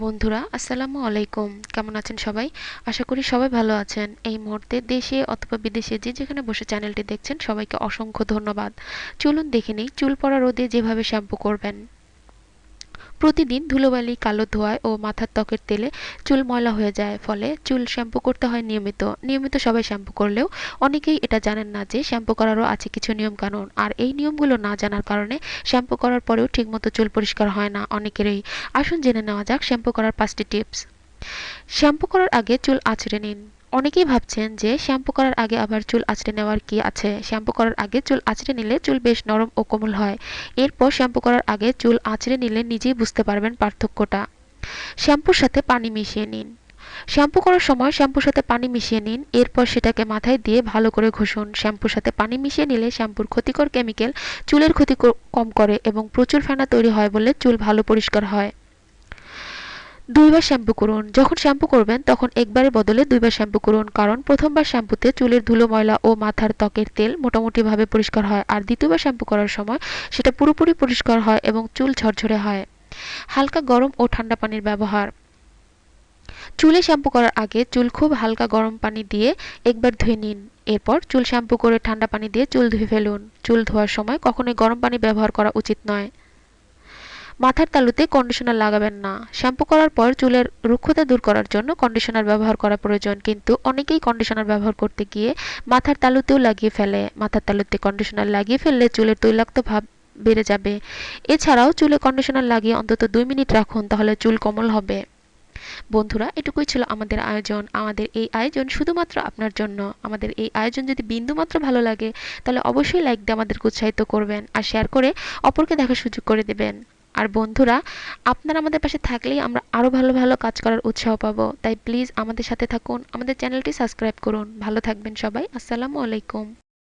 বন্ধুরা, আসসালামু আলাইকুম। কেমন আছেন সবাই? আশা করি সবাই ভালো আছেন। এই মুহূর্তে দেশে অথবা বিদেশে যে যেখানে বসে চ্যানেলটি দেখছেন, সবাইকে অসংখ্য ধন্যবাদ। চলুন দেখে নিই, চুল পড়া রোদে যেভাবে শ্যাম্পু করবেন। প্রতিদিন ধুলোবালি, কালো ধোঁয়ায় ও মাথার ত্বকের তেলে চুল ময়লা হয়ে যায়, ফলে চুল শ্যাম্পু করতে হয় নিয়মিত। নিয়মিত সবাই শ্যাম্পু করলেও অনেকেই এটা জানেন না যে শ্যাম্পু করারও আছে কিছু নিয়মকানুন। আর এই নিয়মগুলো না জানার কারণে শ্যাম্পু করার পরেও ঠিকমতো চুল পরিষ্কার হয় না অনেকেরই। আসুন জেনে নেওয়া যাক শ্যাম্পু করার পাঁচটি টিপস। শ্যাম্পু করার আগে চুল আঁচড়ে নিন। অনেকেই ভাবছেন যে শ্যাম্পু করার আগে আবার চুল আঁচড়ে নেওয়ার কি আছে? শ্যাম্পু করার আগে চুল আঁচড়ে নিলে চুল বেশ নরম ও কোমল হয়। এরপর শ্যাম্পু করার আগে চুল আঁচড়ে নিলে নিজেই বুঝতে পারবেন পার্থক্যটা। শ্যাম্পুর সাথে পানি মিশিয়ে নিন। শ্যাম্পু করার সময় শ্যাম্পুর সাথে পানি মিশিয়ে নিন। এরপর সেটাকে মাথায় দিয়ে ভালো করে ঘষুন। শ্যাম্পুর সাথে পানি মিশিয়ে নিলে শ্যাম্পুর ক্ষতিকর কেমিক্যাল চুলের ক্ষতি কম করে এবং প্রচুর ফেনা তৈরি হয় বলে চুল ভালো পরিষ্কার হয়। দুইবার শ্যাম্পু করুন। যখন শ্যাম্পু করবেন, তখন একবারের বদলে দুইবার শ্যাম্পু করুন, কারণ প্রথমবার শ্যাম্পুতে চুলের ধুলো, ময়লা ও মাথার ত্বকের তেল মোটামুটিভাবে পরিষ্কার হয়, আর দ্বিতীয়বার শ্যাম্পু করার সময় সেটা পুরোপুরি পরিষ্কার হয় এবং চুল ঝরঝরে হয়। হালকা গরম ও ঠান্ডা পানির ব্যবহার। চুলে শ্যাম্পু করার আগে চুল খুব হালকা গরম পানি দিয়ে একবার ধুয়ে নিন। এরপর চুল শ্যাম্পু করে ঠান্ডা পানি দিয়ে চুল ধুয়ে ফেলুন। চুল ধোয়ার সময় কখনোই গরম পানি ব্যবহার করা উচিত নয়। মাথার তালুতে কন্ডিশনার লাগাবেন না। শ্যাম্পু করার পর চুলের রুক্ষতা দূর করার জন্য কন্ডিশনার ব্যবহার করা প্রয়োজন। কিন্তু অনেকেই কন্ডিশনার ব্যবহার করতে গিয়ে মাথার তালুতেও লাগিয়ে ফেলে। মাথার তালুতে কন্ডিশনার লাগিয়ে ফেললে চুলের তৈলাক্ত ভাব বেড়ে যাবে। এছাড়াও চুলে কন্ডিশনার লাগিয়ে অন্তত দুই মিনিট রাখুন, তাহলে চুল কোমল হবে। বন্ধুরা, এটুকুই ছিল আমাদের আয়োজন। আমাদের এই আয়োজন শুধুমাত্র আপনার জন্য। আমাদের এই আয়োজন যদি বিন্দুমাত্র ভালো লাগে, তাহলে অবশ্যই লাইক দিয়ে আমাদেরকে উৎসাহিত করবেন আর শেয়ার করে অপরকে দেখার সুযোগ করে দেবেন। আর বন্ধুরা, আপনারা আমাদের পাশে থাকলেই আমরা আরও ভালো ভালো কাজ করার উৎসাহ পাবো। তাই প্লিজ আমাদের সাথে থাকুন, আমাদের চ্যানেলটি সাবস্ক্রাইব করুন। ভালো থাকবেন সবাই। আসসালামু আলাইকুম।